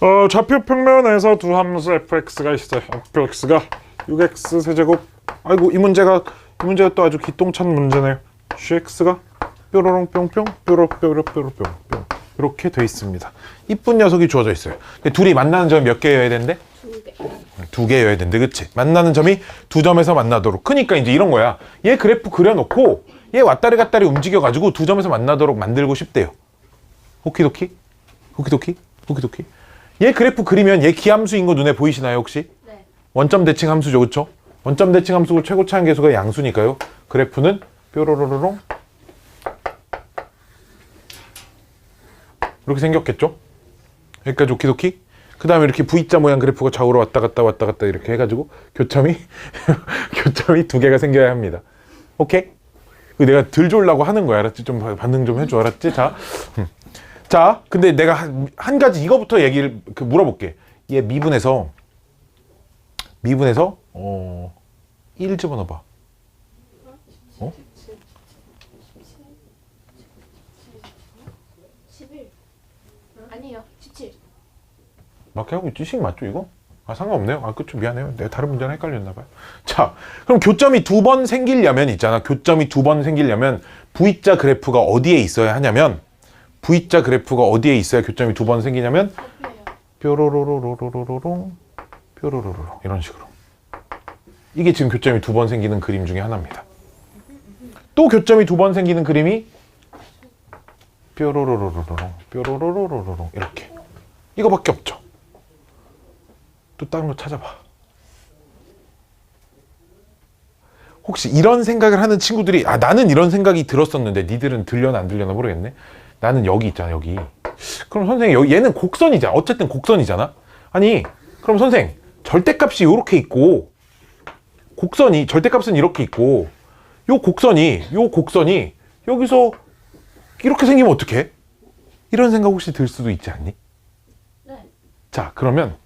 어, 좌표 평면에서 두 함수 fx가 있어요. fx가 6x 세제곱. 아이고 이 문제가 이 문제가 또 아주 기똥찬 문제네요. gx가 뾰로롱 뿅뿅 뾰로 뾰로 뾰로 뿅뿅 이렇게 돼 있습니다. 이쁜 녀석이 주어져 있어요. 둘이 만나는 점이 몇 개여야 되는데? 두 개여야 되는데 그치? 만나는 점이 두 점에서 만나도록 그러니까 이제 이런 거야 얘 그래프 그려놓고 얘 왔다리 갔다리 움직여가지고 두 점에서 만나도록 만들고 싶대요 오키도키? 오키도키? 오키도키? 얘 그래프 그리면 얘 기함수인 거 눈에 보이시나요 혹시? 네. 원점 대칭 함수죠 그쵸? 원점 대칭 함수 최고 차항 계수가 양수니까요 그래프는 뾰로로로롱 이렇게 생겼겠죠? 여기까지 오키도키? 그 다음에 이렇게 V자 모양 그래프가 좌우로 왔다 갔다 왔다 갔다 이렇게 해가지고 교점이 교점이 두 개가 생겨야 합니다. 오케이? 그 내가 들 졸라고 하는 거야, 알았지? 좀 반응 좀 해줘, 알았지? 자, 음. 자, 근데 내가 한, 한 가지 이거부터 얘기를 그 물어볼게. 얘 미분에서 미분에서 어, 1 집어넣어봐. 어? 11. 아니요. 17. 맞게 하고 있지? 식 맞죠 이거? 아 상관없네요. 아 그쵸 미안해요. 내가 다른 문제랑 헷갈렸나 봐요. 자 그럼 교점이 두 번 생기려면 있잖아. 교점이 두 번 생기려면 V자 그래프가 어디에 있어야 하냐면 V자 그래프가 어디에 있어야 교점이 두 번 생기냐면. 뾰로로로로로로롱 뾰로로로롱 이런 식으로 이게 지금 교점이 두 번 생기는 그림 중에 하나입니다. 또 교점이 두 번 생기는 그림이 뾰로로로로로롱 뾰로로로로로롱 이렇게 이거밖에 없죠. 또 다른 거 찾아봐. 혹시 이런 생각을 하는 친구들이 아 나는 이런 생각이 들었었는데 니들은 들려나 안 들려나 모르겠네. 나는 여기 있잖아 여기. 그럼 선생님 여기 얘는 곡선이잖아. 어쨌든 곡선이잖아. 아니 그럼 선생 절대값이 이렇게 있고 곡선이 절대값은 이렇게 있고 요 곡선이 요 곡선이 여기서 이렇게 생기면 어떡해? 이런 생각 혹시 들 수도 있지 않니? 네. 자 그러면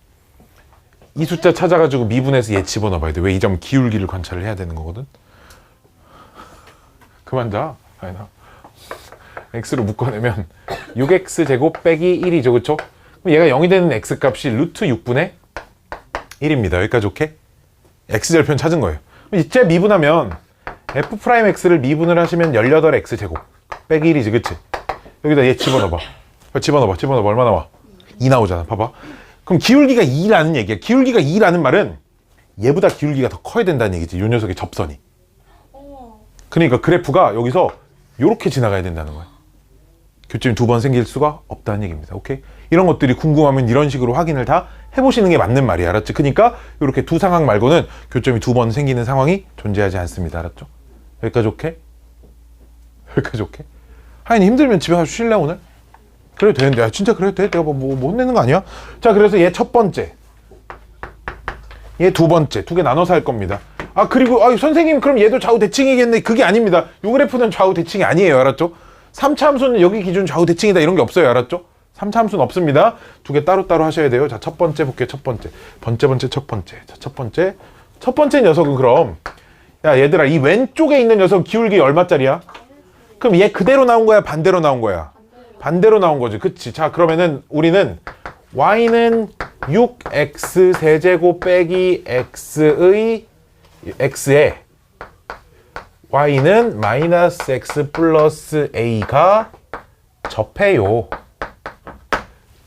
이 숫자 찾아가지고 미분해서 얘 집어넣어봐야 돼. 왜 이 점 기울기를 관찰을 해야 되는 거거든. 그만 자. 아니 나. X로 묶어내면 6x 제곱 빼기 1이죠, 그렇죠? 그럼 얘가 0이 되는 x 값이 루트 6분의 1입니다. 여기까지 오케이? x 절편 찾은 거예요. 그럼 이제 미분하면 f 프라임 x를 미분을 하시면 18x 제곱 빼기 1이지, 그치? 여기다 얘 집어넣어봐. 집어넣어봐, 집어넣어봐. 얼마 나와? 2 나오잖아. 봐봐. 그럼 기울기가 2라는 얘기야. 기울기가 2라는 말은 얘보다 기울기가 더 커야 된다는 얘기지. 요 녀석의 접선이. 그러니까 그래프가 여기서 이렇게 지나가야 된다는 거야. 교점이 두 번 생길 수가 없다는 얘기입니다. 오케이? 이런 것들이 궁금하면 이런 식으로 확인을 다 해보시는 게 맞는 말이야. 알았지? 그러니까 이렇게 두 상황 말고는 교점이 두 번 생기는 상황이 존재하지 않습니다. 알았죠? 여기까지 오케이? 여기까지 오케이? 하인 힘들면 집에 가서 쉴래 오늘? 그래도 되는데 야, 진짜 그래도 돼? 내가 뭐, 뭐, 못 내는 거 아니야? 자 그래서 얘 첫 번째 얘 두 번째 두 개 나눠서 할 겁니다. 아 그리고 아 선생님 그럼 얘도 좌우 대칭이겠네 그게 아닙니다. 요 그래프는 좌우 대칭이 아니에요. 알았죠? 3차 함수는 여기 기준 좌우 대칭이다 이런 게 없어요. 알았죠? 3차 함수는 없습니다. 두 개 따로따로 하셔야 돼요. 자 첫 번째 볼게요. 첫 번째 번째 번째 첫 번째 자 첫 번째 첫 번째 녀석은 그럼 야 얘들아 이 왼쪽에 있는 녀석 기울기 얼마짜리야? 그럼 얘 그대로 나온 거야 반대로 나온 거야? 반대로 나온 거지. 그치? 자, 그러면은 우리는 y는 6x 세제곱 빼기 x의 x에 y는 마이너스 x 플러스 a가 접해요.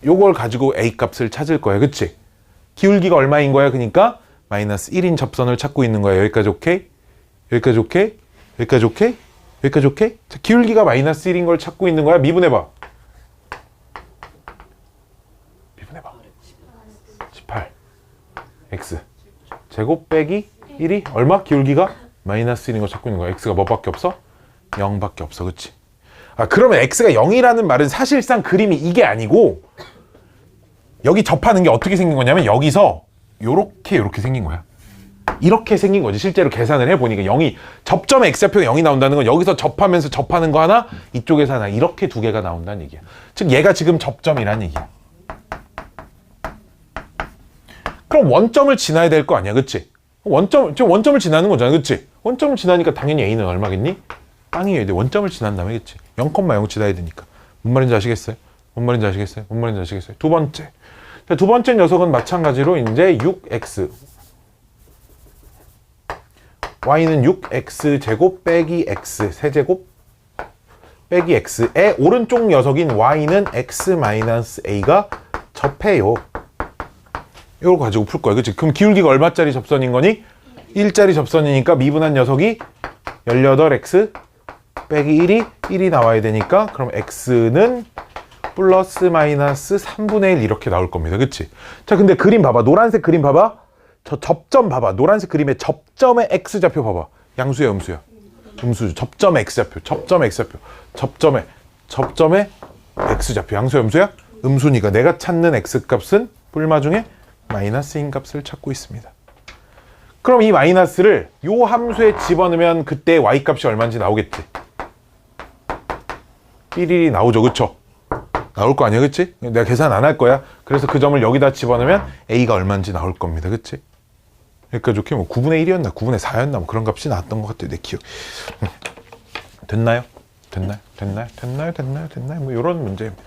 요걸 가지고 a 값을 찾을 거야. 그치? 기울기가 얼마인 거야? 그러니까 마이너스 1인 접선을 찾고 있는 거야. 여기까지 오케이? 여기까지 오케이? 여기까지 오케이? 여기까지 오케이? 자, 기울기가 마이너스 1인 걸 찾고 있는 거야. 미분해봐. 미분해봐. 18. x. 제곱 빼기 1이 얼마? 기울기가 마이너스 1인 걸 찾고 있는 거야. x가 뭐밖에 없어? 0밖에 없어. 그치? 아, 그러면 x가 0이라는 말은 사실상 그림이 이게 아니고 여기 접하는 게 어떻게 생긴 거냐면 여기서 요렇게 요렇게 생긴 거야. 이렇게 생긴 거지. 실제로 계산을 해보니까 0이 접점에 x좌표가 0이 나온다는 건 여기서 접하면서 접하는 거 하나 이쪽에서 하나 이렇게 두 개가 나온다는 얘기야. 즉 얘가 지금 접점이라는 얘기야. 그럼 원점을 지나야 될 거 아니야. 그치? 원점, 지금 원점을 지나는 거잖아. 그치? 원점을 지나니까 당연히 a는 얼마겠니? 빵이어야 돼. 원점을 지난 다음에 그치? 0,0 지나야 되니까. 뭔 말인지 아시겠어요? 뭔 말인지 아시겠어요? 뭔 말인지 아시겠어요? 두 번째. 자, 두 번째 녀석은 마찬가지로 이제 6x y는 6x 제곱 빼기 x 세제곱 빼기 x의 오른쪽 녀석인 y는 x 마이너스 a가 접해요. 이걸 가지고 풀 거야. 그치? 그럼 기울기가 얼마짜리 접선인 거니? 1짜리 접선이니까 미분한 녀석이 18x 빼기 1이 1이 나와야 되니까 그럼 x는 플러스 마이너스 3분의 1 이렇게 나올 겁니다. 그치? 자, 근데 그림 봐봐. 노란색 그림 봐봐. 저 접점 봐봐. 노란색 그림의 접점의 x좌표 봐봐. 양수야, 음수야? 음수. 접점의 x좌표. 접점의 x좌표. 접점의 접점의 x좌표. 양수야, 음수야? 음수니까 내가 찾는 x값은 뿔마 중에 마이너스인 값을 찾고 있습니다. 그럼 이 마이너스를 요 함수에 집어넣으면 그때 y값이 얼마인지 나오겠지. 1일이 나오죠. 그쵸? 나올 거 아니야, 그치? 내가 계산 안 할 거야. 그래서 그 점을 여기다 집어넣으면 a가 얼마인지 나올 겁니다. 그치? 그러니까 좋게 뭐 9분의 1이었나 9분의 4였나 뭐 그런 값이 나왔던 것 같아요. 내 기억. 음. 됐나요? 됐나요? 됐나요? 됐나요? 됐나요? 됐나요? 뭐 이런 문제입니다.